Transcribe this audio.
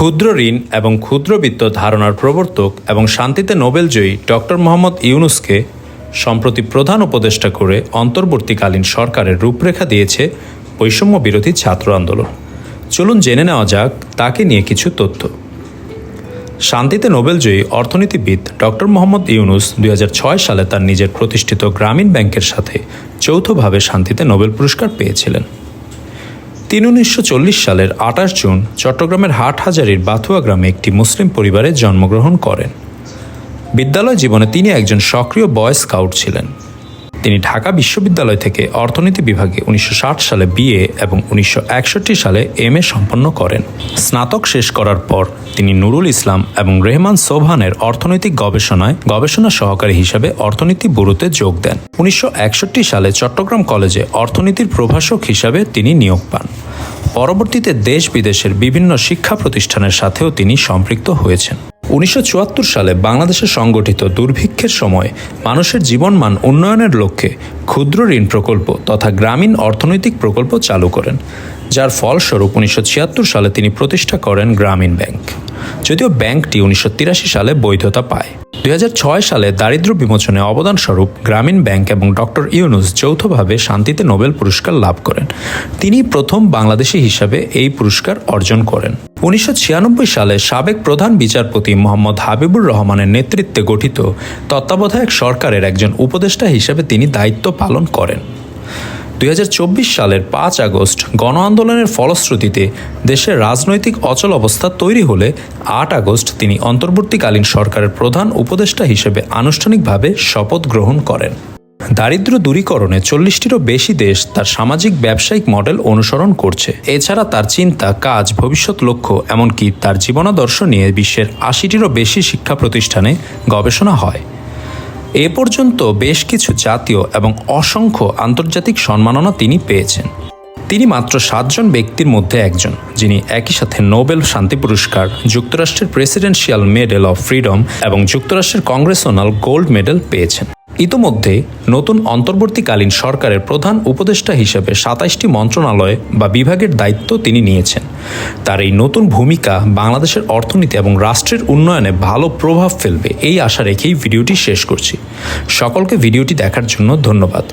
ক্ষুদ্র ঋণ এবং ক্ষুদ্রবিত্ত ধারণার প্রবর্তক এবং শান্তিতে নোবেলজয়ী ডক্টর মোহাম্মদ ইউনুসকে সম্প্রতি প্রধান উপদেষ্টা করে অন্তর্বর্তীকালীন সরকারের রূপরেখা দিয়েছে বৈষম্য বিরোধী ছাত্র আন্দোলন। চলুন জেনে নেওয়া যাক তাকে নিয়ে কিছু তথ্য। শান্তিতে নোবেলজয়ী অর্থনীতিবিদ ডক্টর মোহাম্মদ ইউনুস দুই হাজার ছয় সালে তার নিজের প্রতিষ্ঠিত গ্রামীণ ব্যাংকের সাথে যৌথভাবে শান্তিতে নোবেল পুরস্কার পেয়েছিলেন। তিনি উনিশশো চল্লিশ সালের আঠাশ জুন চট্টগ্রামের হাটহাজারির বাথুয়া গ্রামে একটি মুসলিম পরিবারে জন্মগ্রহণ করেন। বিদ্যালয় জীবনে তিনি একজন সক্রিয় বয় স্কাউট ছিলেন। তিনি ঢাকা বিশ্ববিদ্যালয় থেকে অর্থনীতি বিভাগে উনিশশো ষাট সালে বিএ এবং উনিশশো একষট্টি সালে এম এ সম্পন্ন করেন। স্নাতক শেষ করার পর তিনি নুরুল ইসলাম এবং রেহমান সোভানের অর্থনৈতিক গবেষণায় গবেষণা সহকারী হিসেবে অর্থনীতি ব্যুরোতে যোগ দেন। উনিশশো একষট্টি সালে চট্টগ্রাম কলেজে অর্থনীতির প্রভাষক হিসাবে তিনি নিয়োগ পান। পরবর্তীতে দেশ বিদেশের বিভিন্ন শিক্ষা প্রতিষ্ঠানের সাথেও তিনি সম্পৃক্ত হয়েছেন। উনিশশো চুয়াত্তর সালে বাংলাদেশে সংগঠিত দুর্ভিক্ষের সময় মানুষের জীবনমান উন্নয়নের লক্ষ্যে ক্ষুদ্র ঋণ প্রকল্প তথা গ্রামীণ অর্থনৈতিক প্রকল্প চালু করেন, যার ফলস্বরূপ উনিশশো ছিয়াত্তর সালে তিনি প্রতিষ্ঠা করেন গ্রামীণ ব্যাংক, যদিও ব্যাংকটি উনিশশো তিরাশি সালে বৈধতা পায়। দুই হাজার ছয় সালে দারিদ্র বিমোচনে অবদানস্বরূপ গ্রামীণ ব্যাংক এবং ডক্টর ইউনুস যৌথভাবে শান্তিতে নোবেল পুরস্কার লাভ করেন। তিনি প্রথম বাংলাদেশি হিসাবে এই পুরস্কার অর্জন করেন। উনিশশো ছিয়ানব্বই সালে সাবেক প্রধান বিচারপতি মোহাম্মদ হাবিবুর রহমানের নেতৃত্বে গঠিত তত্ত্বাবধায়ক সরকারের একজন উপদেষ্টা হিসেবে তিনি দায়িত্ব পালন করেন। দুই হাজার চব্বিশ সালের পাঁচ আগস্ট গণ আন্দোলনের ফলশ্রুতিতে দেশের রাজনৈতিক অচল অবস্থা তৈরি হলে আট আগস্ট তিনি অন্তর্বর্তীকালীন সরকারের প্রধান উপদেষ্টা হিসেবে আনুষ্ঠানিকভাবে শপথ গ্রহণ করেন। দারিদ্র দূরীকরণে চল্লিশটিরও বেশি দেশ তার সামাজিক ব্যবসায়িক মডেল অনুসরণ করছে। এছাড়া তার চিন্তা, কাজ, ভবিষ্যৎ লক্ষ্য, এমনকি তার জীবনাদর্শ নিয়ে বিশ্বের আশিটিরও বেশি শিক্ষা প্রতিষ্ঠানে গবেষণা হয়। এ পর্যন্ত বেশ কিছু জাতীয় এবং অসংখ্য আন্তর্জাতিক সম্মাননা তিনি পেয়েছেন। তিনি মাত্র সাতজন ব্যক্তির মধ্যে একজন, যিনি একই সাথে নোবেল শান্তি পুরস্কার, যুক্তরাষ্ট্রের প্রেসিডেন্সিয়াল মেডেল অফ ফ্রিডম এবং যুক্তরাষ্ট্রের কংগ্রেসনাল গোল্ড মেডেল পেয়েছেন। ইতোমধ্যে নতুন অন্তর্বর্তীকালীন সরকারের প্রধান উপদেষ্টা হিসেবে সাতাইশটি মন্ত্রণালয় বা বিভাগের দায়িত্ব তিনি নিয়েছেন। তার এই নতুন ভূমিকা বাংলাদেশের অর্থনীতি এবং রাষ্ট্রের উন্নয়নে ভালো প্রভাব ফেলবে, এই আশা রেখেই ভিডিওটি শেষ করছি। সকলকে ভিডিওটি দেখার জন্য ধন্যবাদ।